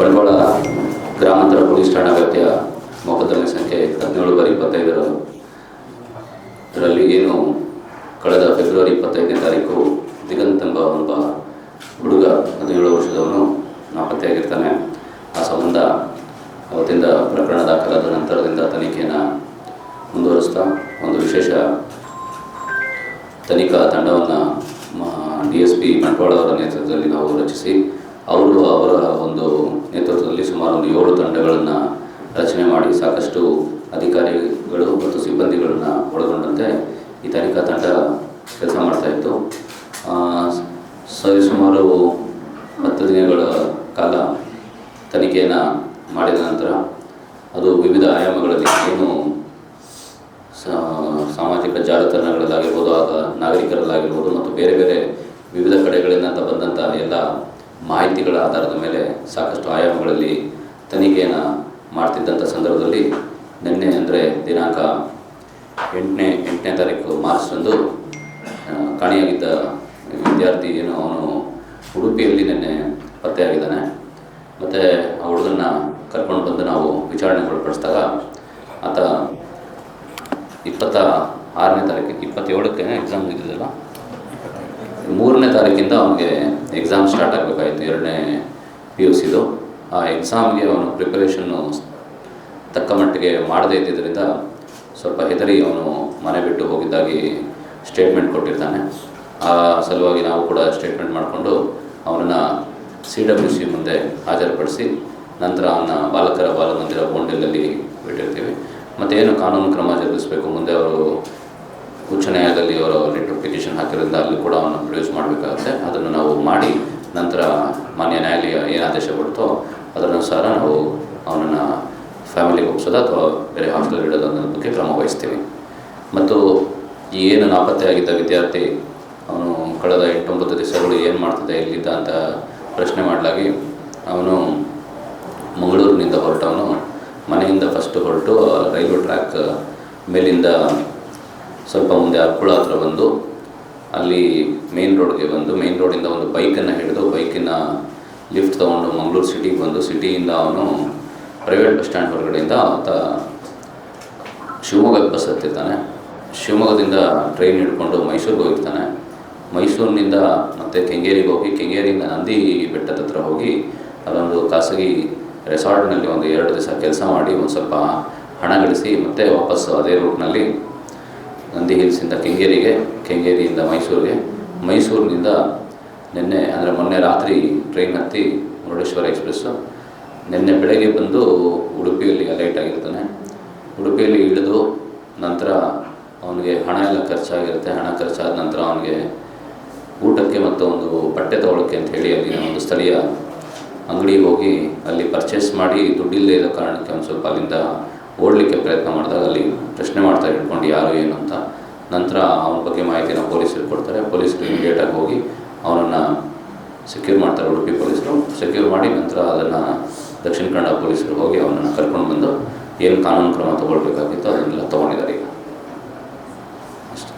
ಬಂಡವಾಳ ಗ್ರಾಮಾಂತರ ಪೊಲೀಸ್ ಠಾಣಾ ವ್ಯಾಪ್ತಿಯ ಮೊಕದ್ದಮೆ ಸಂಖ್ಯೆ ಹದಿನೇಳು ಬಾರಿ ಇಪ್ಪತ್ತೈದರ ಇದರಲ್ಲಿ ಏನು ಕಳೆದ ಫೆಬ್ರವರಿ ಇಪ್ಪತ್ತೈದನೇ ತಾರೀಕು ದಿಗಂತ್ ಎಂಬ ಹುಡುಗ ಹದಿನೇಳು ವರ್ಷದವನು ನಾಪತ್ತೆಯಾಗಿರ್ತಾನೆ. ಆ ಸಂಬಂಧ ಅವತ್ತಿಂದ ಪ್ರಕರಣ ದಾಖಲಾದ ನಂತರದಿಂದ ತನಿಖೆಯನ್ನು ಮುಂದುವರಿಸ್ತಾ ಒಂದು ವಿಶೇಷ ತನಿಖಾ ತಂಡವನ್ನು ಡಿ ಎಸ್ ಪಿ ಬಂಟ್ವಾಳ ಅವರ ನೇತೃತ್ವದಲ್ಲಿ ನಾವು ರಚಿಸಿ ಅವರು ಅವರ ಒಂದು ನೇತೃತ್ವದಲ್ಲಿ ಸುಮಾರು ಒಂದು ಏಳು ತಂಡಗಳನ್ನು ರಚನೆ ಮಾಡಿ ಸಾಕಷ್ಟು ಅಧಿಕಾರಿಗಳು ಮತ್ತು ಸಿಬ್ಬಂದಿಗಳನ್ನು ಒಳಗೊಂಡಂತೆ ಈ ತನಿಖಾ ತಂಡ ಕೆಲಸ ಮಾಡ್ತಾಯಿತ್ತು ಸರಿ ಸರಿಸುಮಾರು ಹತ್ತು ದಿನಗಳ ಕಾಲ ತನಿಖೆಯನ್ನು ಮಾಡಿದ ನಂತರ ಅದು ವಿವಿಧ ಆಯಾಮಗಳಲ್ಲಿ ಏನು ಸಾಮಾಜಿಕ ಜಾಲತಾಣಗಳಲ್ಲಾಗಿರ್ಬೋದು ಆಗ ನಾಗರಿಕರಲ್ಲಾಗಿರ್ಬೋದು ಮತ್ತು ಬೇರೆ ಬೇರೆ ವಿವಿಧ ಕಡೆಗಳಿಂದ ಬಂದಂಥ ಎಲ್ಲ ಮಾಹಿತಿಗಳ ಆಧಾರದ ಮೇಲೆ ಸಾಕಷ್ಟು ಆಯಾಮಗಳಲ್ಲಿ ತನಿಖೆಯನ್ನು ಮಾಡ್ತಿದ್ದಂಥ ಸಂದರ್ಭದಲ್ಲಿ ನಿನ್ನೆ ಅಂದರೆ ದಿನಾಂಕ ಎಂಟನೇ ಎಂಟನೇ ತಾರೀಕು ಮಾರ್ಚ್ರಂದು ಕಾಣಿಯಾಗಿದ್ದ ವಿದ್ಯಾರ್ಥಿ ಏನು, ಅವನು ಉಡುಪಿಯಲ್ಲಿ ನಿನ್ನೆ ಪತ್ತೆಯಾಗಿದ್ದಾನೆ. ಮತ್ತು ಆ ಹುಡುಗನ್ನ ಕರ್ಕೊಂಡು ಬಂದು ನಾವು ವಿಚಾರಣೆ ಒಳಪಡಿಸಿದಾಗ ಆತ ಇಪ್ಪತ್ತ ಆರನೇ ತಾರೀಕು, ಇಪ್ಪತ್ತೇಳಕ್ಕೆ ಎಕ್ಸಾಮ್ ಇದ್ದಿದ್ದಲ್ಲ ಮೂರನೇ ತಾರೀಕಿಂದ ಅವನಿಗೆ ಎಕ್ಸಾಮ್ ಸ್ಟಾರ್ಟ್ ಆಗಬೇಕಾಯಿತು, ಎರಡನೇ ಪಿ ಯು ಸಿದು ಆ ಎಕ್ಸಾಮ್ಗೆ ಅವನು ಪ್ರಿಪರೇಷನ್ನು ತಕ್ಕ ಮಟ್ಟಿಗೆ ಮಾಡದೇ ಇದ್ದಿದ್ದರಿಂದ ಸ್ವಲ್ಪ ಹೆದರಿ ಅವನು ಮನೆ ಬಿಟ್ಟು ಹೋಗಿದ್ದಾಗಿ ಸ್ಟೇಟ್ಮೆಂಟ್ ಕೊಟ್ಟಿರ್ತಾನೆ. ಆ ಸಲುವಾಗಿ ನಾವು ಕೂಡ ಸ್ಟೇಟ್ಮೆಂಟ್ ಮಾಡಿಕೊಂಡು ಅವನನ್ನು ಸಿ ಡಬ್ಲ್ಯೂ ಸಿ ಮುಂದೆ ಹಾಜರುಪಡಿಸಿ ನಂತರ ಅವನ ಬಾಲಕರ ಬಾಲಮಂದಿರ ಬೋಂಡಿಲಲ್ಲಿ ಬಿಟ್ಟಿರ್ತೀವಿ. ಮತ್ತೇನು ಕಾನೂನು ಕ್ರಮ ಜರುಗಿಸಬೇಕು, ಮುಂದೆ ಅವರು ಉಚ್ಚ ನ್ಯಾಯಾಲಯದಲ್ಲಿ ಅವರು ರಿಟ್ ಪಿಟಿಷನ್ ಹಾಕಿರೋದ್ರಿಂದ ಅಲ್ಲಿ ಕೂಡ ಅವನ್ನು ಪ್ರೊಡ್ಯೂಸ್ ಮಾಡಬೇಕಾಗುತ್ತೆ. ಅದನ್ನು ನಾವು ಮಾಡಿ ನಂತರ ಮಾನ್ಯ ನ್ಯಾಯಾಲಯ ಏನು ಆದೇಶ ಕೊಡ್ತೋ ಅದರನುಸಾರ ನಾವು ಅವನನ್ನು ಫ್ಯಾಮಿಲಿಗೆ ಒಪ್ಪಿಸೋದು ಅಥವಾ ಬೇರೆ ಹಾಸ್ಟೆಲ್ ಇಡೋದು ಅನ್ನೋದ್ರ ಬಗ್ಗೆ ಕ್ರಮ ವಹಿಸ್ತೀವಿ. ಮತ್ತು ಈ ಏನು ನಾಪತ್ತೆಯಾಗಿದ್ದ ವಿದ್ಯಾರ್ಥಿ ಅವನು ಕಳೆದ ಎಂಟೊಂಬತ್ತು ದಿವಸಗಳು ಏನು ಮಾಡ್ತಿದ್ದ, ಎಲ್ಲಿದ್ದ ಅಂತ ಪ್ರಶ್ನೆ ಮಾಡಲಾಗಿ ಅವನು ಮಂಗಳೂರಿನಿಂದ ಹೊರಟವನು. ಮನೆಯಿಂದ ಫಸ್ಟ್ ಹೊರಟು ರೈಲ್ವೆ ಟ್ರ್ಯಾಕ್ ಮೇಲಿಂದ ಸ್ವಲ್ಪ ಮುಂದೆ ಅರ್ಕುಳ ಹತ್ರ ಬಂದು ಅಲ್ಲಿ ಮೇನ್ ರೋಡ್ಗೆ ಬಂದು ಮೇನ್ ರೋಡಿಂದ ಒಂದು ಬೈಕನ್ನು ಹಿಡಿದು ಬೈಕಿನ ಲಿಫ್ಟ್ ತೊಗೊಂಡು ಮಂಗಳೂರು ಸಿಟಿಗೆ ಬಂದು ಸಿಟಿಯಿಂದ ಅವನು ಪ್ರೈವೇಟ್ ಬಸ್ ಸ್ಟ್ಯಾಂಡ್ ಹೊರಗಡೆಯಿಂದ ಆತ ಶಿವಮೊಗ್ಗಕ್ಕೆ ಬಸ್ ಹತ್ತಿರ್ತಾನೆ. ಶಿವಮೊಗ್ಗದಿಂದ ಟ್ರೈನ್ ಹಿಡ್ಕೊಂಡು ಮೈಸೂರಿಗೆ ಹೋಗಿರ್ತಾನೆ. ಮೈಸೂರಿನಿಂದ ಮತ್ತೆ ಕೆಂಗೇರಿಗೆ ಹೋಗಿ, ಕೆಂಗೇರಿಯಿಂದ ನಂದಿ ಬೆಟ್ಟದ ಹತ್ರ ಹೋಗಿ ಅಲ್ಲೊಂದು ಖಾಸಗಿ ರೆಸಾರ್ಟ್ನಲ್ಲಿ ಒಂದು ಎರಡು ದಿವಸ ಕೆಲಸ ಮಾಡಿ ಒಂದು ಸ್ವಲ್ಪ ಹಣ ಗಳಿಸಿ ಮತ್ತೆ ವಾಪಸ್ ಅದೇ ರೂಟ್ನಲ್ಲಿ ನಂದಿ ಹಿಲ್ಸಿಂದ ಕೆಂಗೇರಿಗೆ, ಕೆಂಗೇರಿಯಿಂದ ಮೈಸೂರಿಗೆ. ಮೈಸೂರಿನಿಂದ ನಿನ್ನೆ, ಅಂದರೆ ಮೊನ್ನೆ ರಾತ್ರಿ ಟ್ರೈನ್ ಹತ್ತಿ ಮುರುಡೇಶ್ವರ ಎಕ್ಸ್ಪ್ರೆಸ್ಸು ನಿನ್ನೆ ಬೆಳಗ್ಗೆ ಬಂದು ಉಡುಪಿಯಲ್ಲಿ ಅಲೈಟ್ ಆಗಿರ್ತಾನೆ. ಉಡುಪಿಯಲ್ಲಿ ಇಳಿದು ನಂತರ ಅವನಿಗೆ ಹಣ ಎಲ್ಲ ಖರ್ಚಾಗಿರುತ್ತೆ. ಹಣ ಖರ್ಚಾದ ನಂತರ ಅವನಿಗೆ ಊಟಕ್ಕೆ ಮತ್ತು ಒಂದು ಬಟ್ಟೆ ತೊಗೊಳಕ್ಕೆ ಅಂತ ಹೇಳಿ ಅಲ್ಲಿ ಒಂದು ಸ್ಥಳೀಯ ಅಂಗಡಿಗೆ ಹೋಗಿ ಅಲ್ಲಿ ಪರ್ಚೇಸ್ ಮಾಡಿ ದುಡ್ಡಿಲ್ಲದೆ ಇರೋ ಕಾರಣಕ್ಕೆ ಒಂದು ಸ್ವಲ್ಪ ಅಲ್ಲಿಂದ ಓಡಲಿಕ್ಕೆ ಪ್ರಯತ್ನ ಮಾಡಿದಾಗ ಅಲ್ಲಿ ಪ್ರಶ್ನೆ ಮಾಡ್ತಾ ಇಟ್ಕೊಂಡು ಯಾರು ಏನು ಅಂತ ನಂತರ ಅವನ ಬಗ್ಗೆ ಮಾಹಿತಿನ ಪೊಲೀಸರು ಕೊಡ್ತಾರೆ. ಪೊಲೀಸರು ಇಮಿಡಿಯೇಟಾಗಿ ಹೋಗಿ ಅವನನ್ನು ಸೆಕ್ಯೂರ್ ಮಾಡ್ತಾರೆ. ಉಡುಪಿ ಪೊಲೀಸರು. ಸೆಕ್ಯೂರ್ ಮಾಡಿ ನಂತರ ಅದನ್ನು ದಕ್ಷಿಣ ಕನ್ನಡ ಪೊಲೀಸರು ಹೋಗಿ ಅವನನ್ನು ಕರ್ಕೊಂಡು ಬಂದು ಏನು ಕಾನೂನು ಕ್ರಮ ತಗೊಳ್ಬೇಕಾಗಿತ್ತು ಅದನ್ನೆಲ್ಲ ತೊಗೊಂಡಿದ್ದಾರೆ ಈಗ. ಅಷ್ಟೇ.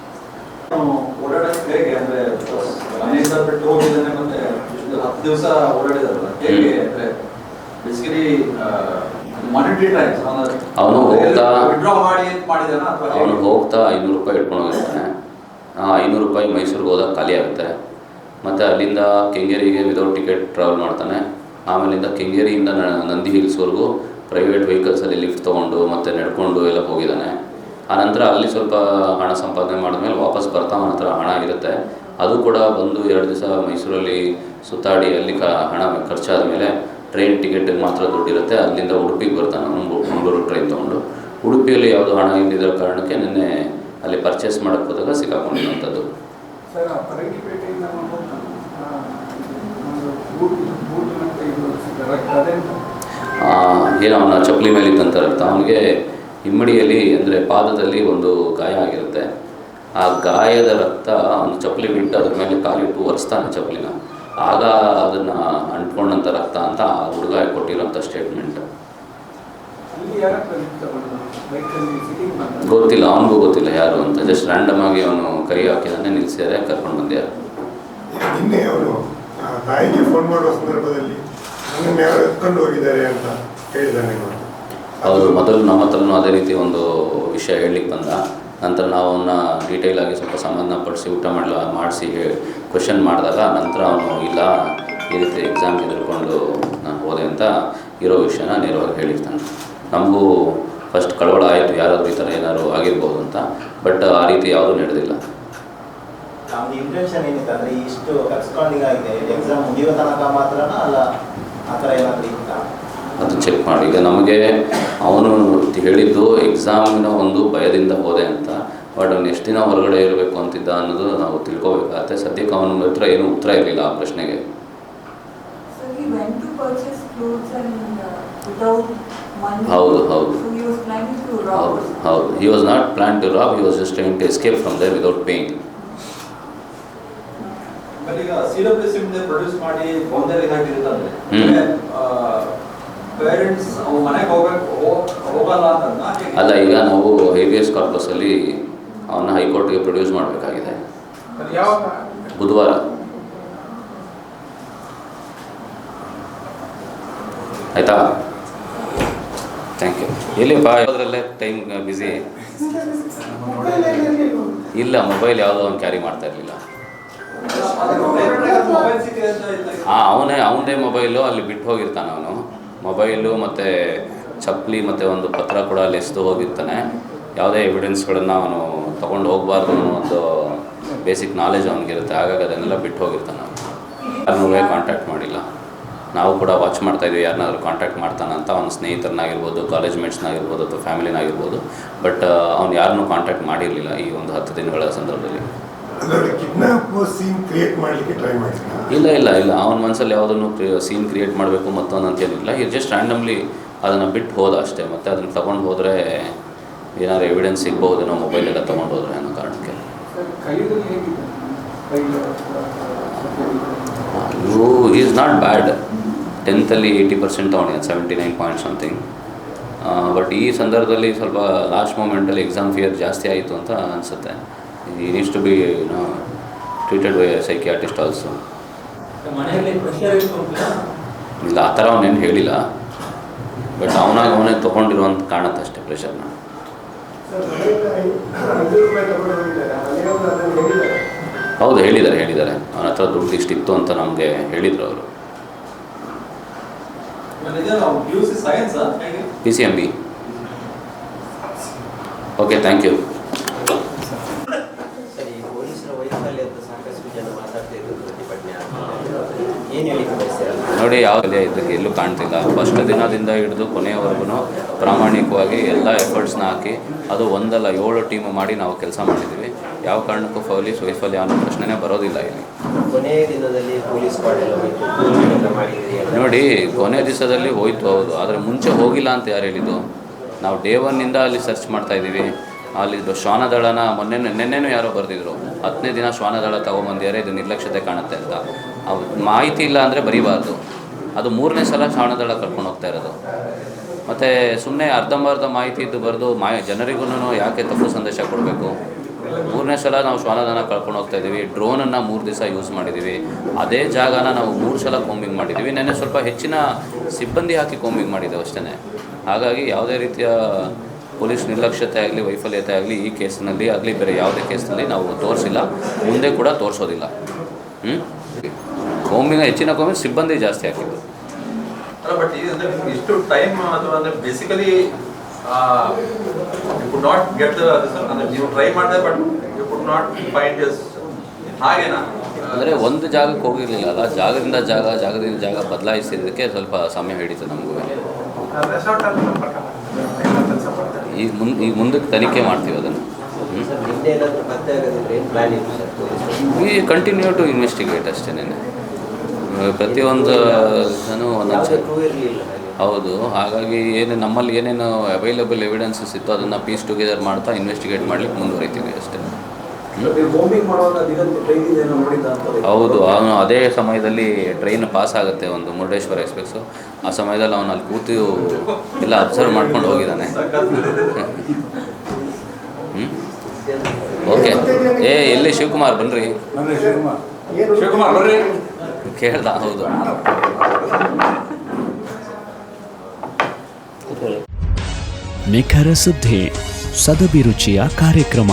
ಓಡಾಡೋದು ಹೇಗೆ ಅಂದರೆ ಹತ್ತು ದಿವಸ ಓಡಾಡಿದಾರಲ್ಲ ಹೇಗೆ ಅಂದ್ರೆ ಬೇಸಿಕಲಿ ಮಾನಿಟರಿ ಟೈಮ್ಸ್ ಅವನು ಹೋಗ್ತಾ- ಅವನು ಹೋಗ್ತಾ ಐನೂರು ರೂಪಾಯಿ ಇಟ್ಕೊಂಡು ಹೋಗಿರ್ತಾನೆ ಆ ಐನೂರು ರೂಪಾಯಿ ಮೈಸೂರಿಗೆ ಹೋದಾಗ ಖಾಲಿ ಆಗುತ್ತೆ. ಮತ್ತು ಅಲ್ಲಿಂದ ಕೆಂಗೇರಿಗೆ ವಿದೌಟ್ ಟಿಕೆಟ್ ಟ್ರಾವೆಲ್ ಮಾಡ್ತಾನೆ. ಆಮೇಲಿಂದ ಕೆಂಗೇರಿಯಿಂದ ನ- ನಂದಿ ಹಿಲ್ಸ್ವರೆಗೂ ಪ್ರೈವೇಟ್ ವೆಹಿಕಲ್ಸಲ್ಲಿ ಲಿಫ್ಟ್ ತೊಗೊಂಡು ಮತ್ತು ನಡ್ಕೊಂಡು ಎಲ್ಲ ಹೋಗಿದ್ದಾನೆ. ಆನಂತರ ಅಲ್ಲಿ ಸ್ವಲ್ಪ ಹಣ ಸಂಪಾದನೆ ಮಾಡಿದ್ಮೇಲೆ ವಾಪಸ್ ಬರ್ತಾ ಅವನ ಹತ್ರ ಹಣ ಇರುತ್ತೆ. ಅದು ಕೂಡ ಬಂದು ಎರಡು ದಿವಸ ಮೈಸೂರಲ್ಲಿ ಸುತ್ತಾಡಿ ಅಲ್ಲಿ ಕ ಹಣ ಖರ್ಚಾದ ಮೇಲೆ ಟ್ರೈನ್ ಟಿಕೆಟಿಗೆ ಮಾತ್ರ ದುಡ್ಡಿರುತ್ತೆ. ಅಲ್ಲಿಂದ ಉಡುಪಿಗೆ ಬರ್ತಾನೆ ಮಂಗಳೂರು ಟ್ರೈನ್ ತೊಗೊಂಡು. ಉಡುಪಿಯಲ್ಲಿ ಯಾವುದು ಹಣ ಇಲ್ಲದಿರೋ ಕಾರಣಕ್ಕೆ ನಿನ್ನೆ ಅಲ್ಲಿ ಪರ್ಚೇಸ್ ಮಾಡೋಕ್ಕೆ ಹೋದಾಗ ಸಿಕ್ಕಾಕೊಂಡಿರುವಂಥದ್ದು. ಏನು ಅವನ ಚಪ್ಪಲಿ ಮೇಲೆ ಇದ್ದಂಥ ರಕ್ತ ಅವನಿಗೆ ಹಿಮ್ಮಡಿಯಲ್ಲಿ ಅಂದರೆ ಪಾದದಲ್ಲಿ ಒಂದು ಗಾಯ ಆಗಿರುತ್ತೆ. ಆ ಗಾಯದ ರಕ್ತ ಅವನು ಚಪ್ಪಲಿ ಬಿಟ್ಟು ಅದ್ರ ಮೇಲೆ ಕಾಲಿಟ್ಟು ಒರೆಸ್ತಾನೆ ಚಪ್ಪಲಿನ. ಆಗ ಅದನ್ನು ಅಂಟ್ಕೊಂಡಂಥ ರಕ್ತ ಅಂತ ಆ ಹುಡುಗ ಕೊಟ್ಟಿರೋಂಥ ಸ್ಟೇಟ್ಮೆಂಟ್ ಗೊತ್ತಿಲ್ಲ ಅವನಿಗೂ ಗೊತ್ತಿಲ್ಲ ಯಾರು ಅಂತ. ಜಸ್ಟ್ ರ್ಯಾಂಡಮ್ ಆಗಿ ಅವನು ಕೈ ಹಾಕಿದಾನೆ ನಿಲ್ಸಿದಾರೆ ಕರ್ಕೊಂಡು ಬಂದಿದ್ದಾರೆ. ನಿನ್ನೆ ಅವರು ತಾಯಿಗೆ ಫೋನ್ ಮಾಡುವ ಸಂದರ್ಭದಲ್ಲಿ ನನ್ನನ್ನು ಯಾರು ಎತ್ಕೊಂಡು ಹೋಗಿದ್ದಾರೆ ಅಂತ ಹೇಳಿದ್ದಾನೆ ಇವತ್ತು. ಹೌದು ಮೊದಲು ನಮ್ಮ ಹತ್ರನೂ ಅದೇ ರೀತಿ ಒಂದು ವಿಷಯ ಹೇಳಲಿಕ್ಕೆ ಬಂದ. ನಂತರ ನಾವು ಅವನ್ನ ಡೀಟೇಲಾಗಿ ಸ್ವಲ್ಪ ಸಂಬಂಧಪಡಿಸಿ ಊಟ ಮಾಡಲ, ಮಾಡಿಸಿ ಕ್ವಶನ್ ಮಾಡಿದಾಗ ನಂತರ ಅವನು, ಇಲ್ಲ, ಈ ರೀತಿ ಎಕ್ಸಾಮ್ ಎದುರ್ಕೊಂಡು ನಾನು ಹೋದೆ ಅಂತ ಇರೋ ವಿಷಯನ ನೇರವಾಗಿ ಹೇಳಿರ್ತಾನೆ. ನಮಗೂ ಫಸ್ಟ್ ಕಳವಳ ಆಯಿತು, ಯಾರಾದರೂ ಈ ಥರ ಏನಾದ್ರು ಆಗಿರ್ಬೋದು ಅಂತ ಬಟ್ ಆ ರೀತಿ ಯಾವುದೂ ನಡೆದಿಲ್ಲ. ಇಷ್ಟು ಎಕ್ಸಾಮ್ ಮಾತ್ರ ಅಲ್ಲ ಆ ಥರ ಏನಾದರೂ ಅದು ಚೆಕ್ ಮಾಡಿ. ಈಗ ನಮಗೆ ಅವನು ಹೇಳಿದ್ದು ಎಕ್ಸಾಮಿನ ಒಂದು ಭಯದಿಂದ ಹೋದೆ ಅಂತ. ಬಟ್ ಅವ್ನು ಎಷ್ಟು ದಿನ ಹೊರಗಡೆ ಇರಬೇಕು ಅಂತಿದ್ದ ಅನ್ನೋದು ನಾವು ತಿಳ್ಕೊಬೇಕಾಗತ್ತೆ. ಸದ್ಯಕ್ಕೆ ಅವನ ಹತ್ರ ಏನು ಉತ್ತರ ಇರಲಿಲ್ಲ ಆ ಪ್ರಶ್ನೆಗೆ. So he went to purchase clothes and uh, without money. ಹೌದು, ಹೌದು. So was planning to rob. ಹೌದು ಹೌದು. He was not plan to rob he was just trying to escape from there without paying produce ಮಾಡಿ ಗೊಂದಲ ಹಾಕಿರ್ತಂದ್ರೆ ಅಲ್ಲ ಈಗ ನಾವು ಹೇವಿಯಸ್ ಕಾರ್ಪಸಲ್ಲಿ ಅವನ್ನ ಹೈಕೋರ್ಟ್ಗೆ ಪ್ರೊಡ್ಯೂಸ್ ಮಾಡಬೇಕಾಗಿದೆ. ಬುಧವಾರ. ಆಯಿತಾ? ಥ್ಯಾಂಕ್ ಯು ಎಲ್ಲಿಪ್ಪ ಯಾವುದ್ರಲ್ಲೇ ಟೈಮ್ ಬ್ಯುಸಿ ಇಲ್ಲ ಮೊಬೈಲ್ ಯಾವುದೋ ಅವ್ನು ಕ್ಯಾರಿ ಮಾಡ್ತಾ ಇರಲಿಲ್ಲ. ಹಾಂ ಅವನೇ ಅವನದೇ ಮೊಬೈಲು ಅಲ್ಲಿ ಬಿಟ್ಟು ಹೋಗಿರ್ತಾನೆ ಅವನು. ಮೊಬೈಲು ಮತ್ತು ಚಪ್ಪಲಿ ಮತ್ತು ಒಂದು ಪತ್ರ ಕೂಡ ಅಲ್ಲಿ ಎಸ್ದು ಹೋಗಿರ್ತಾನೆ. ಯಾವುದೇ ಎವಿಡೆನ್ಸ್ಗಳನ್ನು ಅವನು ತೊಗೊಂಡು ಹೋಗಬಾರ್ದು ಅನ್ನೋ ಒಂದು ಬೇಸಿಕ್ ನಾಲೆಜ್ ಅವನಿಗಿರುತ್ತೆ. ಹಾಗಾಗಿ ಅದನ್ನೆಲ್ಲ ಬಿಟ್ಟು ಹೋಗಿರ್ತಾನೆ ಯಾರನ್ನೂ ಕಾಂಟ್ಯಾಕ್ಟ್ ಮಾಡಿಲ್ಲ. ನಾವು ಕೂಡ ವಾಚ್ ಮಾಡ್ತಾ ಇದ್ವಿ. ಯಾರನ್ನಾದ್ರೂ ಕಾಂಟ್ಯಾಕ್ಟ್ ಮಾಡ್ತಾನೆ ಅಂತ ಅವನ ಸ್ನೇಹಿತರನ್ನಾಗಿರ್ಬೋದು ಕಾಲೇಜ್ ಮೇಟ್ಸ್ನಾಗಿರ್ಬೋದು ಅಥವಾ ಫ್ಯಾಮಿಲಿನಾಗಿರ್ಬೋದು ಬಟ್ ಅವ್ನು ಯಾರನ್ನೂ ಕಾಂಟ್ಯಾಕ್ಟ್ ಮಾಡಿರಲಿಲ್ಲ ಈ ಒಂದು ಹತ್ತು ದಿನಗಳ ಸಂದರ್ಭದಲ್ಲಿ. ಸೀನ್ ಕ್ರಿಯೇಟ್ ಮಾಡಲಿಕ್ಕೆ ಟ್ರೈ ಮಾಡಿದ್ದ ಇಲ್ಲ ಇಲ್ಲ ಇಲ್ಲ. ಅವನ ಮನಸ್ಸಲ್ಲಿ ಯಾವುದನ್ನು ಸೀನ್ ಕ್ರಿಯೇಟ್ ಮಾಡಬೇಕು ಮತ್ತು ಅಂತೇನಿಲ್ಲ. ಇದು ಜಸ್ಟ್ ರ್ಯಾಂಡಮ್ಲಿ ಅದನ್ನು ಬಿಟ್ಟು ಹೋದ ಅಷ್ಟೇ. ಮತ್ತು ಅದನ್ನು ತಗೊಂಡು ಹೋದರೆ ಏನಾದ್ರು ಎವಿಡೆನ್ಸ್ ಸಿಗ್ಬೋದೇನೋ ಮೊಬೈಲ್ ಎಲ್ಲ ತೊಗೊಂಡು ಹೋದ್ರೆ ಅನ್ನೋ ಕಾರಣಕ್ಕೆ. ಯು ಈಸ್ ನಾಟ್ ಬ್ಯಾಡ್ ಟೆಂತಲ್ಲಿ eighty percent ತೊಗೊಂಡಿದ್ದಾನೆ seventy nine point something but ಈ ಸಂದರ್ಭದಲ್ಲಿ ಸ್ವಲ್ಪ ಲಾಸ್ಟ್ ಮೂಮೆಂಟಲ್ಲಿ ಎಕ್ಸಾಮ್ ಫಿಯರ್ ಜಾಸ್ತಿ ಆಯಿತು ಅಂತ ಅನಿಸುತ್ತೆ. He needs to be no treated by psychiatrist also ಇಲ್ಲ ಆ ಥರ ಅವನೇನು ಹೇಳಿಲ್ಲ. ಬಟ್ ಅವನಾಗ ಅವನೇ ತೊಗೊಂಡಿರುವಂತ ಕಾಣುತ್ತೆ ಅಷ್ಟೇ ಪ್ರೆಷರ್ನ ಹೌದು ಹೇಳಿದ್ದಾರೆ ಹೇಳಿದ್ದಾರೆ. ಅವನ ಹತ್ರ ದುಡ್ಡು ಇಷ್ಟಿತ್ತು ಅಂತ ನಮಗೆ ಹೇಳಿದರು ಅವರು. P C science P C M B okay thank you ನೋಡಿ ಯಾವುದೇ ಇದಕ್ಕೆ ಎಲ್ಲೂ ಕಾಣ್ತಿಲ್ಲ. ಫಸ್ಟ್ ದಿನದಿಂದ ಹಿಡಿದು ಕೊನೆಯವರೆಗೂ ಪ್ರಾಮಾಣಿಕವಾಗಿ ಎಲ್ಲ ಎಫರ್ಟ್ಸ್ನ ಹಾಕಿ ಅದು ಒಂದಲ್ಲ ಏಳು ಟೀಮ್ ಮಾಡಿ ನಾವು ಕೆಲಸ ಮಾಡಿದ್ದೀವಿ ಯಾವ ಕಾರಣಕ್ಕೂ ಪೊಲೀಸ್ ವೈಫಲ್ಯ ಅನ್ನೋ ಪ್ರಶ್ನೆನೇ ಬರೋದಿಲ್ಲ ಇಲ್ಲಿ. ಕೊನೆಯ ದಿನದಲ್ಲಿ ಪೊಲೀಸ್ ನೋಡಿ ಕೊನೆ ದಿವಸದಲ್ಲಿ ಹೋಯ್ತು ಹೌದು. ಆದರೆ ಮುಂಚೆ ಹೋಗಿಲ್ಲ ಅಂತ ಯಾರು ಹೇಳಿದ್ದು? ನಾವು ಡೇ ಒನ್ನಿಂದ ಅಲ್ಲಿ ಸರ್ಚ್ ಮಾಡ್ತಾ ಇದ್ದೀವಿ. ಅಲ್ಲಿ ಶಾನದಳನ ಶ್ವಾನದಳನ ಮೊನ್ನೆ ನೆನ್ನೆನೂ ಯಾರೋ ಬರೆದಿದ್ರು. ಹತ್ತನೇ ದಿನ ಶ್ವಾನದಳ ತಗೊಂಬಂದಿದ್ದಾರೆ ಇದು ನಿರ್ಲಕ್ಷ್ಯತೆ ಕಾಣುತ್ತೆ ಅಂತ. ಅವ್ರು ಮಾಹಿತಿ ಇಲ್ಲ ಅಂದರೆ ಬರೀಬಾರ್ದು. ಅದು ಮೂರನೇ ಸಲ ಶ್ವಾನದಳ ಕರ್ಕೊಂಡು ಹೋಗ್ತಾ ಇರೋದು. ಮತ್ತು ಸುಮ್ಮನೆ ಅರ್ಧಂಬರ್ಧ ಮಾಹಿತಿ ಇದ್ದು ಬರೆದು ಮಾ ಜನರಿಗೂ ಯಾಕೆ ತಪ್ಪು ಸಂದೇಶ ಕೊಡಬೇಕು? ಮೂರನೇ ಸಲ ನಾವು ಶ್ವಾನದನ ಕಳ್ಕೊಂಡು ಹೋಗ್ತಾ ಇದ್ದೀವಿ ಡ್ರೋನನ್ನು ಮೂರು ದಿವಸ ಯೂಸ್ ಮಾಡಿದ್ದೀವಿ. ಅದೇ ಜಾಗನ ನಾವು ಮೂರು ಸಲ ಕೋಂಬಿಂಗ್ ಮಾಡಿದ್ದೀವಿ. ನೆನ್ನೆ ಸ್ವಲ್ಪ ಹೆಚ್ಚಿನ ಸಿಬ್ಬಂದಿ ಹಾಕಿ ಕೋಂಬಿಂಗ್ ಮಾಡಿದ್ದೇವೆ ಅಷ್ಟೇ ಹಾಗಾಗಿ ಯಾವುದೇ ರೀತಿಯ ಪೊಲೀಸ್ ನಿರ್ಲಕ್ಷ್ಯತೆ ಆಗಲಿ ವೈಫಲ್ಯತೆ ಆಗಲಿ ಈ ಕೇಸ್ನಲ್ಲಿ ಆಗಲಿ ಬೇರೆ ಯಾವುದೇ ಕೇಸ್ನಲ್ಲಿ ನಾವು ತೋರಿಸಿಲ್ಲ. ಮುಂದೆ ಕೂಡ ತೋರಿಸೋದಿಲ್ಲ. ಹ್ಞೂ ಕೋಂಬಿಂಗ್ ಹೆಚ್ಚಿನ ಕೋಂಬಿಂಗ್ ಸಿಬ್ಬಂದಿ ಜಾಸ್ತಿ ಹಾಕಿದ್ರು ಬಟ್ ಇಷ್ಟು ಟೈಮ್ ಅಥವಾ ಅಂದ್ರೆ basically you could not get ಅಂದ್ರೆ ನೀವು ಟ್ರೈ ಮಾಡಿದೆ but you could not find this ಹಾಗೇನಾ? ಅಂದರೆ ಒಂದು ಜಾಗಕ್ಕೆ ಹೋಗಿರಲಿಲ್ಲ ಅಲ್ಲ ಜಾಗದಿಂದ ಜಾಗ ಜಾಗದಿಂದ ಜಾಗ ಬದಲಾಯಿಸಿದ್ದಕ್ಕೆ ಸ್ವಲ್ಪ ಸಮಯ ಹಿಡಿತು ನಮಗೂ. ಈಗ ಮುಂದೆ ಈಗ ಮುಂದಕ್ಕೆ ತನಿಖೆ ಮಾಡ್ತೀವಿ ಅದನ್ನು. ಈ ಕಂಟಿನ್ಯೂ ಟು ಇನ್ವೆಸ್ಟಿಗೇಟ್ ಅಷ್ಟೇ ಪ್ರತಿಯೊಂದು ಇದನ್ನು ಒಂದೊಂದು ಹೌದು, ಹಾಗಾಗಿ ಏನು, ನಮ್ಮಲ್ಲಿ ಏನೇನು ಅವೈಲೇಬಲ್ ಎವಿಡೆನ್ಸಸ್ ಇತ್ತು ಅದನ್ನು ಪೀಸ್ ಟುಗೆದರ್ ಮಾಡ್ತಾ ಇನ್ವೆಸ್ಟಿಗೇಟ್ ಮಾಡ್ಲಿಕ್ಕೆ ಮುಂದುವರಿತೀವಿ ಅಷ್ಟೇ. ಹೌದು ಅವನು ಅದೇ ಸಮಯದಲ್ಲಿ ಟ್ರೈನ್ ಪಾಸ್ ಆಗುತ್ತೆ ಒಂದು ಮುರುಡೇಶ್ವರ ಎಕ್ಸ್ಪ್ರೆಸ್ಸು ಆ ಸಮಯದಲ್ಲಿ ಅವನು ಅಲ್ಲಿ ಕೂತು ಎಲ್ಲ ಅಬ್ಸರ್ವ್ ಮಾಡ್ಕೊಂಡು ಹೋಗಿದ್ದಾನೆ. ಓಕೆ. ಏ ಎಲ್ಲಿ ಶಿವಕುಮಾರ್ ಬನ್ರಿ. ಕೇಳ್ದ ಹೌದು. ನಿಖರ ಸುದ್ದಿ ಸದಭಿರುಚಿಯ ಕಾರ್ಯಕ್ರಮ.